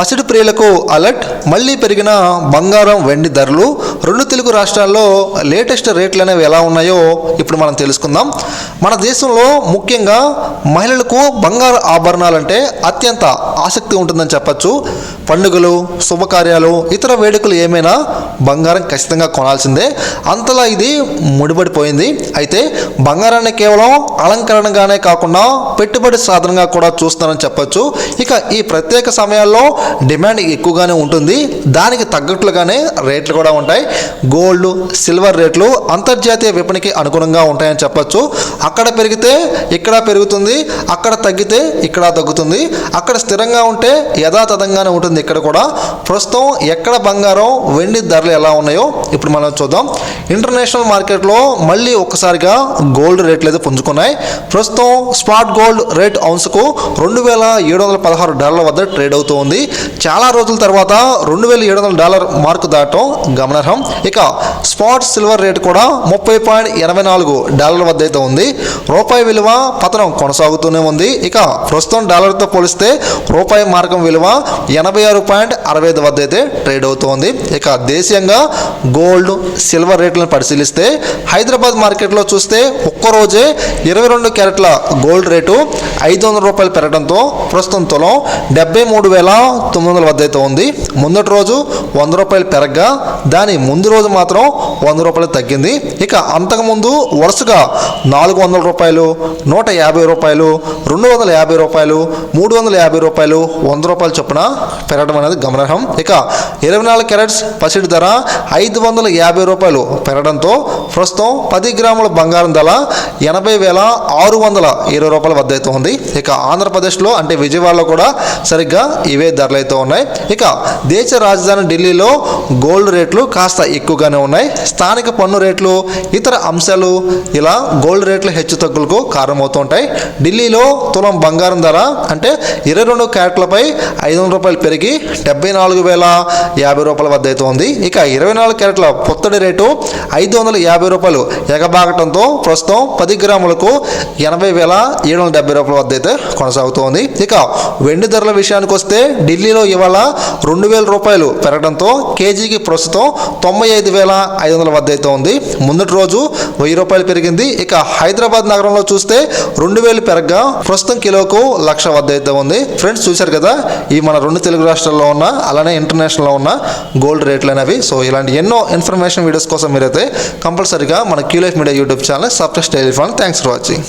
పసిడి ప్రియులకు అలర్ట్. మళ్ళీ పెరిగిన బంగారం వెండి ధరలు రెండు తెలుగు రాష్ట్రాల్లో లేటెస్ట్ రేట్లు అనేవి ఎలా ఉన్నాయో ఇప్పుడు మనం తెలుసుకుందాం. మన దేశంలో ముఖ్యంగా మహిళలకు బంగారు ఆభరణాలంటే అత్యంత ఆసక్తి ఉంటుందని చెప్పచ్చు. పండుగలు శుభకార్యాలు ఇతర వేడుకలు ఏమైనా బంగారం ఖచ్చితంగా కొనాల్సిందే. అంతలా ఇది ముడిపడిపోయింది. అయితే బంగారాన్ని కేవలం అలంకరణగానే కాకుండా పెట్టుబడి సాధనంగా కూడా చూస్తారని చెప్పొచ్చు. ఇక ఈ ప్రత్యేక సమయాల్లో డిమాండ్ ఎక్కువగానే ఉంటుంది. దానికి తగ్గట్లుగానే రేట్లు కూడా ఉంటాయి. గోల్డ్ సిల్వర్ రేట్లు అంతర్జాతీయ విపణికి అనుగుణంగా ఉంటాయని చెప్పొచ్చు. అక్కడ పెరిగితే ఇక్కడ పెరుగుతుంది. అక్కడ తగ్గితే ఇక్కడ తగ్గుతుంది. అక్కడ స్థిరంగా ఉంటే యథాతథంగానే ఉంటుంది. ఇక్కడ కూడా. ప్రస్తుతం ఎక్కడ బంగారం వెండి ధరలు ఎలా ఉన్నాయో ఇప్పుడు మనం చూద్దాం. ఇంటర్నేషనల్ మార్కెట్లో మళ్ళీ ఒక్కసారిగా గోల్డ్ రేట్లు అయితే పుంజుకున్నాయి. ప్రస్తుతం స్పాట్ గోల్డ్ రేట్ ఔన్స్కు రెండు వేల ఏడు వందల పదహారు డాలర్ల వద్ద ట్రేడ్ అవుతోంది. చాలా రోజుల తర్వాత రెండు వేల ఏడు వందల డాలర్ మార్కు దాటం గమనార్హం. ఇక స్పాట్ సిల్వర్ రేట్ కూడా ముప్పై పాయింట్ ఎనభై నాలుగు డాలర్ల వద్ద అయితే ఉంది. రూపాయి విలువ పతనం కొనసాగుతూనే ఉంది. ఇక ప్రస్తుతం డాలర్తో పోలిస్తే రూపాయి మార్గం విలువ ఎనభై ఆరు పాయింట్ అరవై ఐదు వద్ద అయితే ట్రేడ్ అవుతోంది. ఇక దేశీయంగా గోల్డ్ సిల్వర్ రేట్లను పరిశీలిస్తే హైదరాబాద్ మార్కెట్లో చూస్తే ఒక్కరోజే ఇరవై రెండు క్యారెట్ల గోల్డ్ రేటు ఐదు వందల రూపాయలు పెరగడంతో ప్రస్తుతం తులం డెబ్బై మూడు వేల తొమ్మిది వందల వద్ద అయితే ఉంది. ముందటి రోజు వంద రూపాయలు పెరగగా దాని ముందు రోజు మాత్రం వంద రూపాయలు తగ్గింది. ఇక అంతకుముందు వరుసగా నాలుగు వందల రూపాయలు నూట యాభై రూపాయలు రెండు వందల యాభై రూపాయలు మూడు వందల యాభై రూపాయలు వంద రూపాయలు చొప్పున పెరగడం అనేది గమనార్హం. ఇక ఇరవై నాలుగు క్యారెట్స్ పసిడి ధర ఐదు వందల యాభై రూపాయలు పెరగడంతో ప్రస్తుతం పది గ్రాముల బంగారం ధర ఎనభై వేల ఆరు వందల ఇరవై రూపాయల వద్ద అయితే ఉంది. ఇక ఆంధ్రప్రదేశ్లో అంటే విజయవాడలో కూడా సరిగ్గా ఇవే ధరలు అయితే ఉన్నాయి. ఇక దేశ రాజధాని ఢిల్లీలో గోల్డ్ రేట్లు కాస్త ఎక్కువగానే ఉన్నాయి. స్థానిక పన్ను రేట్లు ఇతర అంశాలు ఇలా గోల్డ్ రేట్లు హెచ్చు తగ్గులకు కారణమవుతుంటాయి. ఢిల్లీలో తులం బంగారం ధర అంటే ఇరవై రెండు క్యారెట్లపై ఐదు వందల రూపాయలు పెరిగి డెబ్బై నాలుగు వేల యాభై రూపాయల వద్ద అయితే ఉంది. ఇక ఇరవై నాలుగు క్యారెట్ల పుత్తడి రేటు ఐదు వందల యాభై రూపాయలు. ఎగబాగటంతో ప్రస్తుతం పది గ్రాములకు ఎనభై వేల ఏడు వందల డెబ్బై రూపాయల వద్ద అయితే కొనసాగుతోంది. ఇక వెండి ధరల విషయానికి వస్తే ఢిల్లీలో ఇవాళ రెండు వేల రూపాయలు పెరగడంతో కేజీకి ప్రస్తుతం తొంభై ఐదు వేల ఐదు వందల వద్ద అయితే ఉంది. ముందటి రోజు వెయ్యి రూపాయలు పెరిగింది. ఇక హైదరాబాద్ నగరంలో చూస్తే రెండు వేలు పెరగగా ప్రస్తుతం కిలోకు లక్ష వద్ద అయితే ఉంది. ఫ్రెండ్స్ చూశారు కదా ఈ మన రెండు తెలుగు రాష్ట్రాల్లో ఉన్న అలానే ఇంటర్నేషనల్లో ఉన్న గోల్డ్ రేట్లు అనేవి సో ఇలాంటి ఎన్నో ఇన్ఫర్మేషన్ వీడియోస్ కోసం మీరైతే కంపల్సరీగా మన QLife media YouTube channel subscribe చేయాలి థ్యాంక్స్ ఫర్ వాచింగ్